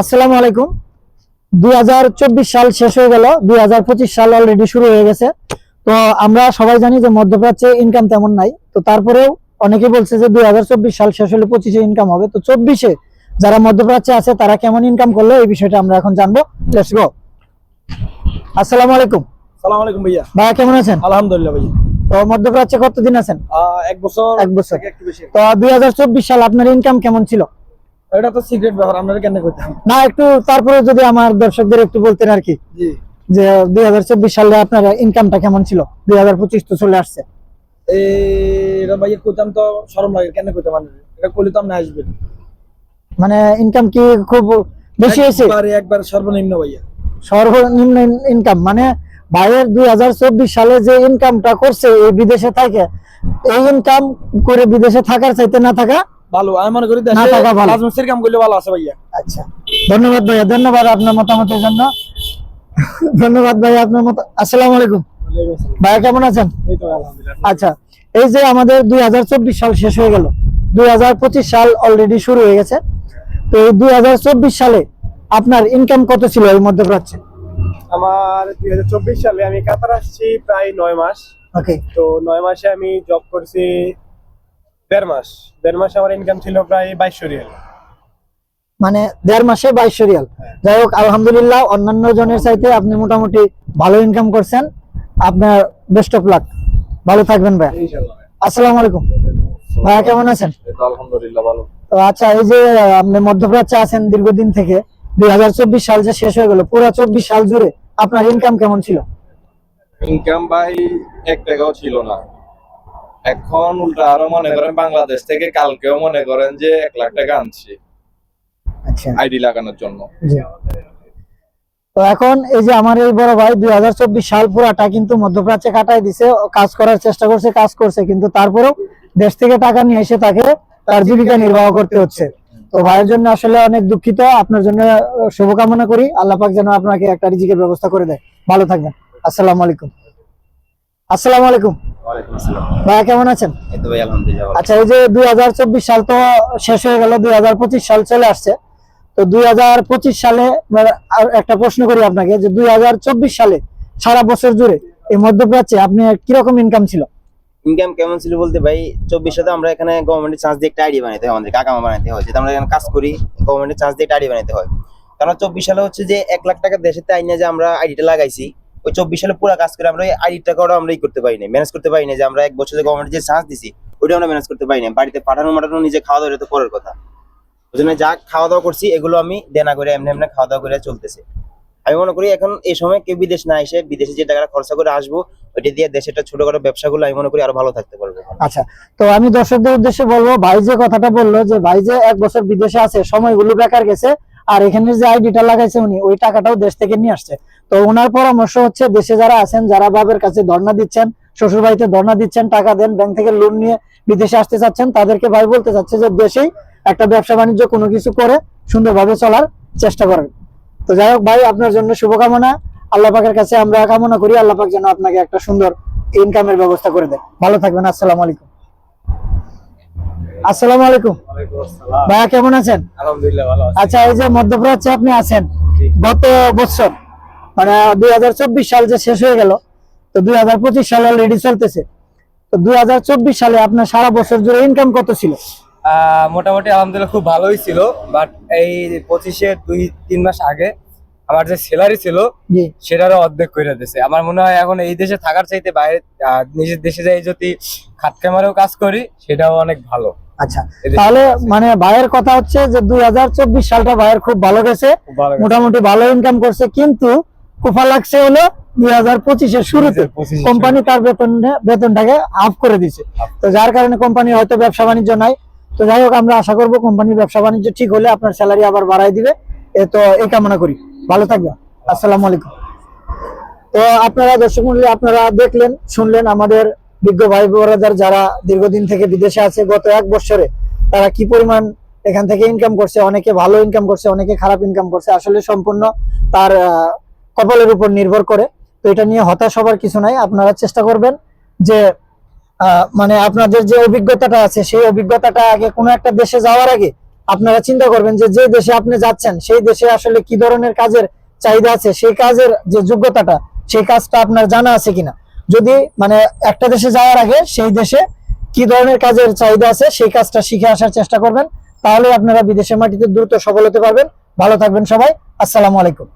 আসসালামু আলাইকুম। দুই হাজার চব্বিশ সাল শেষ হয়ে গেল দুই হাজার পঁচিশ সাল অলরেডি শুরু হয়ে গেছে। তো আমরা সবাই জানি যে মধ্যপ্রাচ্যে ইনকাম তেমন নাই। তো তারপরেও অনেকে বলছে যে দুই হাজার চব্বিশ সাল শেষ হলে পঁচিশে ইনকাম হবে। তো চব্বিশে যারা মধ্যপ্রাচ্যে আছে তারা কেমন ইনকাম করল? এই বিষয়টা আমরা এখন জানব। লেটস গো আসসালামু আলাইকুম। সালাম আলাইকুম ভাইয়া। ভাইয়া কেমন আছেন? আলহামদুলিল্লাহ ভাইয়া। তো মধ্যপ্রাচ্যে কতদিন আছেন? এক বছর এক বছর। তো দুই হাজার চব্বিশ সাল আপনার ইনকাম কেমন ছিল? এটা তো সিক্রেট ব্যাপার আপনারা কেন করতাম না একটু তারপরে যদি আমার দর্শকদের একটু বলতেন আর কি জি। যে দুই সালে আপনার ইনকামটা কেমন ছিল? দুই তো চলে আসছে। এটা ভাইয়া করতাম তো শরম লাগে কেন করতাম মানে? এটা করলে তো আপনি আসবেন। মানে ইনকাম কি খুব বেশি হয়েছে? একবার সর্বনিম্ন ভাইয়া। সর্বনিম্ন ইনকাম মানে ভাইয়ের দুই হাজার চব্বিশ সালে যে ইনকামটা করছে এই বিদেশে থাকে এই ইনকাম করে বিদেশে থাকার চাইতে না থাকা ভালো আমি মনে করি মাসের কাম করলে ভালো আছে ভাইয়া। আচ্ছা। ধন্যবাদ ভাইয়া ধন্যবাদ আপনার মতামতের জন্য। ধন্যবাদ ভাইয়া আপনার মত আসসালামু আলাইকুম। ভাইয়া কেমন আছেন? আচ্ছা এই যে আমাদের দুই সাল শেষ হয়ে গেল। দুই সাল অলরেডি শুরু হয়ে গেছে। তো এই দুই হাজার চব্বিশ সালে আপনার ইনকাম কত ছিল এই মধ্যপ্রাচ্যে আমার দুই হাজার চব্বিশ সালে আমি কাতার আসছি প্রায় নয় মাস। ওকে তো নয় মাসে আমি জব করছি দেড় মাস দেড় মাসে আমার ইনকাম ছিল প্রায় বাইশশো রিয়াল। মানে দেড় মাসে বাইশশো রিয়াল। যাই হোক আলহামদুলিল্লাহ অন্যান্য জনের চাইতে আপনি মোটামুটি ভালো ইনকাম করছেন। আপনার বেস্ট অফ লাক ভালো থাকবেন ভাই আসসালামু আলাইকুম। ভাইয়া কেমন আছেন? আলহামদুলিল্লাহ ভালো। তো আচ্ছা এই যে আপনি মধ্যপ্রাচ্যে আছেন দীর্ঘদিন থেকে দুই হাজার চব্বিশ সাল যে শেষ হয়ে গেল পুরো চব্বিশ সাল জুড়ে আপনার ইনকাম কেমন ছিল? ইনকাম ভাই এক টাকাও ছিল না। এখন উল্টা আরও মনে করেন বাংলাদেশ থেকে কালকেও মনে করেন যে এক লাখ টাকা আনছি। আচ্ছা। আইডি লাগানোর জন্য। তো এখন এই যে আমার এই বড় ভাই দুই সাল পুরাটা কিন্তু মধ্যপ্রাচ্যে কাটাই দিছে কাজ করার চেষ্টা করছে কাজ করছে কিন্তু তারপরেও দেশ থেকে টাকা নিয়ে এসে তাকে তার জীবিকা নির্বাহ করতে হচ্ছে। তো ভাইয়ের জন্য আসলে অনেক দুঃখিত আপনার জন্য শুভকামনা করি। আল্লাহ পাক যেন আপনাকে একটা রিজিকের ব্যবস্থা করে দেয়। ভালো থাকবেন। আসসালামু আলাইকুম। আসসালামু আলাইকুম। ভাইয়া কেমন আছেন। আচ্ছা এই যে দুই সাল তো শেষ হয়ে গেল দুই সাল চলে আসছে। তো দুই সালে মানে একটা প্রশ্ন করি আপনাকে যে দুই সালে সারা বছর জুড়ে এই মধ্যপ্রাচ্যে আপনি কীরকম ইনকাম ছিল? ইনকাম কেমন ছিল বলতে ভাই চব্বিশ সাথে আমরা এখানে গভর্নমেন্টের চার্জ দিয়ে একটা আইডি বানাতে হয় আমাদের কাকামা বানাতে হয়। যেটা আমরা এখানে কাজ করি গভর্নমেন্টের চার্জ দিয়ে একটা আইডি বানাতে হয়। কারণ চব্বিশ সালে হচ্ছে যে এক লাখ টাকা দেশেতে আইনে যে আমরা আইডিটা লাগাইছি ওই চব্বিশ সালে পুরো কাজ করে আমরা ওই আইডি টাকাটা আমরা ই করতে পারি না ম্যানেজ করতে পারি না যে আমরা এক বছর যে গভর্নমেন্ট যে চার্জ দিছি ওইটা আমরা ম্যানেজ করতে পারি না বাড়িতে পাঠানো মাঠানো নিজে খাওয়া দাওয়া তো পরের কথা। ওই জন্য যা খাওয়া দাওয়া করছি, এগুলো আমি দেনা করে এমনি এমনি খাওয়া দাওয়া করে চলতেছে। আমি মনে করি এখন এই সময় কেউ বিদেশ না এসে বিদেশে যে টাকাটা খরচা করে আসব, ওইটা দিয়ে দেশে একটা ছোটখাটো ব্যবসাগুলো আমি মনে করি আরও ভালো থাকতে পারব। আচ্ছা তো আমি দর্শকদের উদ্দেশ্যে বলব, ভাই যে কথাটা বলল যে, ভাই যে এক বছর বিদেশে আছে, সময়গুলো বেকার গেছে আর এখানে যে আইডিটা লাগাইছে উনি, ওই টাকাটাও দেশ থেকে নিয়ে আসছে। তো ওনার পরামর্শ হচ্ছে, দেশে যারা আছেন, যারা বাবার কাছে ধর্ণা দিচ্ছেন, শ্বশুর বাড়িতে ধর্ণা দিচ্ছেন, টাকা দেন ব্যাংক থেকে লোন নিয়ে বিদেশে আসতে চাচ্ছেন, তাদেরকে ভাই বলতে চাচ্ছে যে দেশেই একটা ব্যবসা বাণিজ্য কোনো কিছু করে সুন্দরভাবে চলার চেষ্টা করেন। তো যাই হোক ভাই, আপনার জন্য শুভকামনা। আল্লাহ পাকের কাছে আমরা কামনা করি। আল্লাহ পাক যেন আপনাকে একটা সুন্দর ইনকামের ব্যবস্থা করে দেয়। ভালো থাকবেন। আসসালামু আলাইকুম। আসসালামু আলাইকুম। ভাইয়া কেমন আছেন? আলহামদুলিল্লাহ ভালো আচ্ছা এই যে মধ্যপ্রাচ্যে আপনি আছেন গত বছর মানে দুই সাল যে শেষ হয়ে গেল তো দুই সাল অলরেডি চলতেছে। তো দুই হাজার চব্বিশ সালে আপনার সারা বছর জুড়ে ইনকাম কত ছিল? মোটামুটি আলহামদুলিল্লাহ খুব ভালোই ছিল বাট এই পঁচিশে দুই তিন মাস আগে আমার যে স্যালারি ছিল সেটারও অর্ধেক করে দিয়েছে আমার মনে হয় এখন এই দেশে থাকার চাইতে বাইরে নিজের দেশে যাই যদি খাত ক্যামেরাও কাজ করি সেটাও অনেক ভালো। আচ্ছা তাহলে মানে ভাইয়ের কথা হচ্ছে যে দুই হাজার চব্বিশ সালটা ভাইয়ের খুব ভালো গেছে খুব ভালো গেছে। মোটামুটি ভালো ইনকাম করছে কিন্তু কুফা লাগছে হলো দুই হাজার পঁচিশের শুরুতে। কোম্পানি তার বেতন বেতনটাকে হাফ করে দিছে তো যার কারণে কোম্পানি হয়তো ব্যবসা বাণিজ্য নাই। তো যাই হোক আমরা আশা করব কোম্পানির ব্যবসা বাণিজ্য ঠিক হলে আপনার স্যালারি আবার বাড়াই দিবে। এ তো এই কামনা করি। ভালো থাকবে আসসালামু আলাইকুম। তো আপনারা দর্শক মন্ডলী আপনারা দেখলেন শুনলেন আমাদের বিজ্ঞ ভাই বোরাদার যারা দীর্ঘদিন থেকে বিদেশে আছে, গত এক বছরে তারা কি পরিমাণ এখান থেকে ইনকাম করছে? অনেকে ভালো ইনকাম করছে, অনেকে খারাপ ইনকাম করছে। আসলে সম্পূর্ণ তার কপালের উপর নির্ভর করে। তো এটা নিয়ে হতাশ হবার কিছু নাই। আপনারা চেষ্টা করবেন যে মানে আপনাদের যে অভিজ্ঞতাটা আছে, সেই অভিজ্ঞতাটা আগে কোনো একটা দেশে যাওয়ার আগে আপনারা চিন্তা করবেন যে যে দেশে আপনি যাচ্ছেন, সেই দেশে আসলে কি ধরনের কাজের চাহিদা আছে, সেই কাজের যে যোগ্যতাটা, সেই কাজটা আপনার জানা আছে কিনা। যদি মানে একটা দেশে যাওয়ার আগে সেই দেশে কি ধরনের কাজের চাহিদা আছে সেই কাজটা শিখে আসার চেষ্টা করবেন তাহলে আপনারা বিদেশের মাটিতে দ্রুত সফল হতে পারবেন। ভালো থাকবেন সবাই। আসসালামু আলাইকুম।